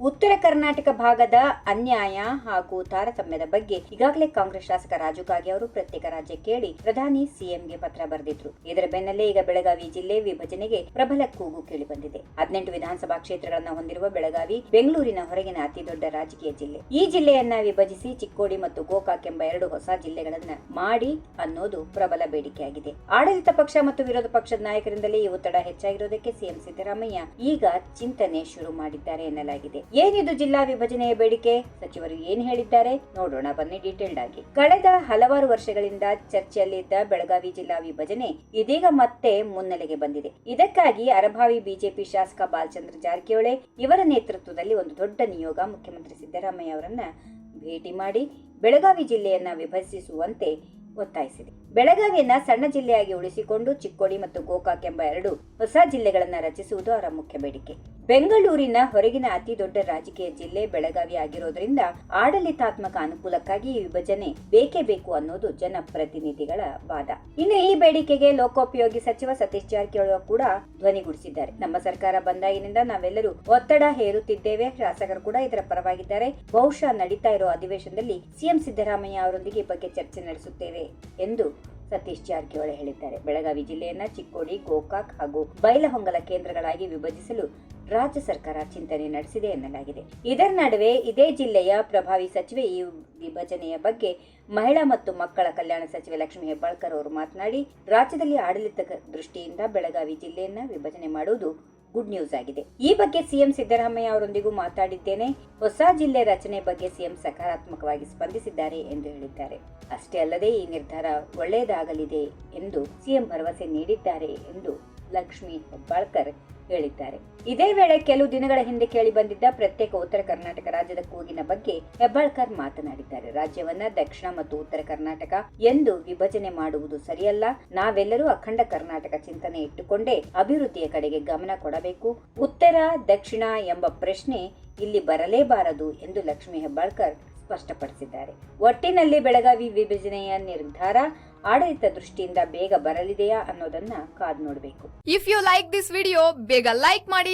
ಉತ್ತರ ಕರ್ನಾಟಕ ಭಾಗದ ಅನ್ಯಾಯ ಹಾಗೂ ತಾರತಮ್ಯದ ಬಗ್ಗೆ ಈಗಾಗಲೇ ಕಾಂಗ್ರೆಸ್ ಶಾಸಕ ರಾಜು ಕಾಗೆ ಅವರು ಪ್ರತ್ಯೇಕ ರಾಜ್ಯ ಕೇಳಿ ಪ್ರಧಾನಿ ಸಿಎಂಗೆ ಪತ್ರ ಬರೆದಿದ್ರು. ಇದರ ಬೆನ್ನಲ್ಲೇ ಈಗ ಬೆಳಗಾವಿ ಜಿಲ್ಲೆ ವಿಭಜನೆಗೆ ಪ್ರಬಲ ಕೂಗು ಕೇಳಿಬಂದಿದೆ ಹದಿನೆಂಟು ವಿಧಾನಸಭಾ ಕ್ಷೇತ್ರಗಳನ್ನು ಹೊಂದಿರುವ ಬೆಳಗಾವಿ, ಬೆಂಗಳೂರಿನ ಹೊರಗಿನ ಅತಿ ದೊಡ್ಡ ರಾಜಕೀಯ ಜಿಲ್ಲೆ. ಈ ಜಿಲ್ಲೆಯನ್ನ ವಿಭಜಿಸಿ ಚಿಕ್ಕೋಡಿ ಮತ್ತು ಗೋಕಾಕ್ ಎಂಬ ಎರಡು ಹೊಸ ಜಿಲ್ಲೆಗಳನ್ನ ಮಾಡಿ ಅನ್ನೋದು ಪ್ರಬಲ ಬೇಡಿಕೆಯಾಗಿದೆ. ಆಡಳಿತ ಪಕ್ಷ ಮತ್ತು ವಿರೋಧ ಪಕ್ಷದ ನಾಯಕರಿಂದಲೇ ಈ ಒತ್ತಡ ಹೆಚ್ಚಾಗಿರೋದಕ್ಕೆ ಸಿಎಂ ಸಿದ್ದರಾಮಯ್ಯ ಈಗ ಚಿಂತನೆ ಶುರು ಮಾಡಿದ್ದಾರೆ ಎನ್ನಲಾಗಿದೆ. ಏನಿದು ಜಿಲ್ಲಾ ವಿಭಜನೆಯ ಬೇಡಿಕೆ? ಸಚಿವರು ಏನ್ ಹೇಳಿದ್ದಾರೆ? ನೋಡೋಣ, ಬನ್ನಿ ಡೀಟೇಲ್ಡ್ ಆಗಿ. ಕಳೆದ ಹಲವಾರು ವರ್ಷಗಳಿಂದ ಚರ್ಚೆಯಲ್ಲಿದ್ದ ಬೆಳಗಾವಿ ಜಿಲ್ಲಾ ವಿಭಜನೆ ಇದೀಗ ಮತ್ತೆ ಮುನ್ನೆಲೆಗೆ ಬಂದಿದೆ. ಇದಕ್ಕಾಗಿ ಅರಭಾವಿ ಬಿಜೆಪಿ ಶಾಸಕ ಬಾಲಚಂದ್ರ ಜಾರಕಿಹೊಳಿ ಇವರ ನೇತೃತ್ವದಲ್ಲಿ ಒಂದು ದೊಡ್ಡ ನಿಯೋಗ ಮುಖ್ಯಮಂತ್ರಿ ಸಿದ್ದರಾಮಯ್ಯ ಅವರನ್ನ ಭೇಟಿ ಮಾಡಿ, ಬೆಳಗಾವಿ ಜಿಲ್ಲೆಯನ್ನ ವಿಭಜಿಸುವಂತೆ ಒತ್ತಾಯಿಸಿದೆ. ಬೆಳಗಾವಿಯನ್ನ ಸಣ್ಣ ಜಿಲ್ಲೆಯಾಗಿ ಉಳಿಸಿಕೊಂಡು ಚಿಕ್ಕೋಡಿ ಮತ್ತು ಗೋಕಾಕ್ ಎಂಬ ಎರಡು ಹೊಸ ಜಿಲ್ಲೆಗಳನ್ನ ರಚಿಸುವುದು ಅವರ ಮುಖ್ಯ ಬೇಡಿಕೆ. ಬೆಂಗಳೂರಿನ ಹೊರಗಿನ ಅತಿ ದೊಡ್ಡ ರಾಜಕೀಯ ಜಿಲ್ಲೆ ಬೆಳಗಾವಿ ಆಗಿರೋದ್ರಿಂದ ಆಡಳಿತಾತ್ಮಕ ಅನುಕೂಲಕ್ಕಾಗಿ ಈ ವಿಭಜನೆ ಬೇಕೇ ಬೇಕು ಅನ್ನೋದು ಜನಪ್ರತಿನಿಧಿಗಳ ವಾದ. ಇನ್ನು ಈ ಬೇಡಿಕೆಗೆ ಲೋಕೋಪಯೋಗಿ ಸಚಿವ ಸತೀಶ್ ಜಾರಕಿಹೊಳಿ ಕೂಡ ಧ್ವನಿಗೂಡಿಸಿದ್ದಾರೆ ನಮ್ಮ ಸರ್ಕಾರ ಬಂದಾಗಿನಿಂದ ನಾವೆಲ್ಲರೂ ಒತ್ತಡ ಹೇರುತ್ತಿದ್ದೇವೆ. ಶಾಸಕರು ಕೂಡ ಇದರ ಪರವಾಗಿದ್ದಾರೆ. ಬಹುಶಃ ನಡೀತಾ ಇರೋ ಅಧಿವೇಶನದಲ್ಲಿ ಸಿಎಂ ಸಿದ್ದರಾಮಯ್ಯ ಅವರೊಂದಿಗೆ ಈ ಬಗ್ಗೆ ಚರ್ಚೆ ನಡೆಸುತ್ತೇವೆ. ಎಂದು ಸತೀಶ್ ಜಾರಕಿಹೊಳಿ ಹೇಳಿದ್ದಾರೆ. ಬೆಳಗಾವಿ ಜಿಲ್ಲೆಯನ್ನ ಚಿಕ್ಕೋಡಿ, ಗೋಕಾಕ್ ಹಾಗೂ ಬೈಲಹೊಂಗಲ ಕೇಂದ್ರಗಳಾಗಿ ವಿಭಜಿಸಲು ರಾಜ್ಯ ಸರ್ಕಾರ ಚಿಂತನೆ ನಡೆಸಿದೆ ಎನ್ನಲಾಗಿದೆ. ಇದರ ನಡುವೆ ಇದೇ ಜಿಲ್ಲೆಯ ಪ್ರಭಾವಿ ಸಚಿವೆ ಈ ವಿಭಜನೆಯ ಬಗ್ಗೆ ಮಹಿಳಾ ಮತ್ತು ಮಕ್ಕಳ ಕಲ್ಯಾಣ ಸಚಿವೆ ಲಕ್ಷ್ಮೀ ಹೆಬ್ಬಾಳ್ಕರ್ ಅವರು ಮಾತನಾಡಿ, ರಾಜ್ಯದಲ್ಲಿ ಆಡಳಿತ ದೃಷ್ಟಿಯಿಂದ ಬೆಳಗಾವಿ ಜಿಲ್ಲೆಯನ್ನ ವಿಭಜನೆ ಮಾಡುವುದು ಗುಡ್ ನ್ಯೂಸ್ ಆಗಿದೆ. ಈ ಬಗ್ಗೆ ಸಿಎಂ ಸಿದ್ದರಾಮಯ್ಯ ಅವರೊಂದಿಗೂ ಮಾತಾಡಿದ್ದೇನೆ. ಹೊಸ ಜಿಲ್ಲೆ ರಚನೆ ಬಗ್ಗೆ ಸಿಎಂ ಸಕಾರಾತ್ಮಕವಾಗಿ ಸ್ಪಂದಿಸಿದ್ದಾರೆ ಎಂದು ಹೇಳಿದ್ದಾರೆ. ಅಷ್ಟೇ ಅಲ್ಲದೆ ಈ ನಿರ್ಧಾರ ಒಳ್ಳೆಯದಾಗಲಿದೆ ಎಂದು ಸಿಎಂ ಭರವಸೆ ನೀಡಿದ್ದಾರೆ ಎಂದು ಲಕ್ಷ್ಮಿ ಹೆಬ್ಬಾಳ್ಕರ್ ಹೇಳಿದ್ದಾರೆ. ಇದೇ ವೇಳೆ ಕೆಲವು ದಿನಗಳ ಹಿಂದೆ ಕೇಳಿ ಬಂದಿದ್ದ ಪ್ರತ್ಯೇಕ ಉತ್ತರ ಕರ್ನಾಟಕ ರಾಜ್ಯದ ಕೂಗಿನ ಬಗ್ಗೆ ಹೆಬ್ಬಾಳ್ಕರ್ ಮಾತನಾಡಿದ್ದಾರೆ. ರಾಜ್ಯವನ್ನ ದಕ್ಷಿಣ ಮತ್ತು ಉತ್ತರ ಕರ್ನಾಟಕ ಎಂದು ವಿಭಜನೆ ಮಾಡುವುದು ಸರಿಯಲ್ಲ. ನಾವೆಲ್ಲರೂ ಅಖಂಡ ಕರ್ನಾಟಕ ಚಿಂತನೆ ಇಟ್ಟುಕೊಂಡೇ ಅಭಿವೃದ್ಧಿಯ ಕಡೆಗೆ ಗಮನ ಕೊಡಬೇಕು. ಉತ್ತರ, ದಕ್ಷಿಣ ಎಂಬ ಪ್ರಶ್ನೆ ಇಲ್ಲಿ ಬರಲೇಬಾರದು ಎಂದು ಲಕ್ಷ್ಮೀ ಹೆಬ್ಬಾಳ್ಕರ್ ಸ್ಪಷ್ಟಪಡಿಸಿದ್ದಾರೆ. ಒಟ್ಟಿನಲ್ಲಿ ಬೆಳಗಾವಿ ವಿಭಜನೆಯ ನಿರ್ಧಾರ ಆಡಳಿತ ದೃಷ್ಟಿಯಿಂದ ಬೇಗ ಬರಲಿದೆಯಾ ಅನ್ನೋದನ್ನ ಕಾದ್ ನೋಡಬೇಕು. If you like this video ಬೇಗ ಲೈಕ್ ಮಾಡಿ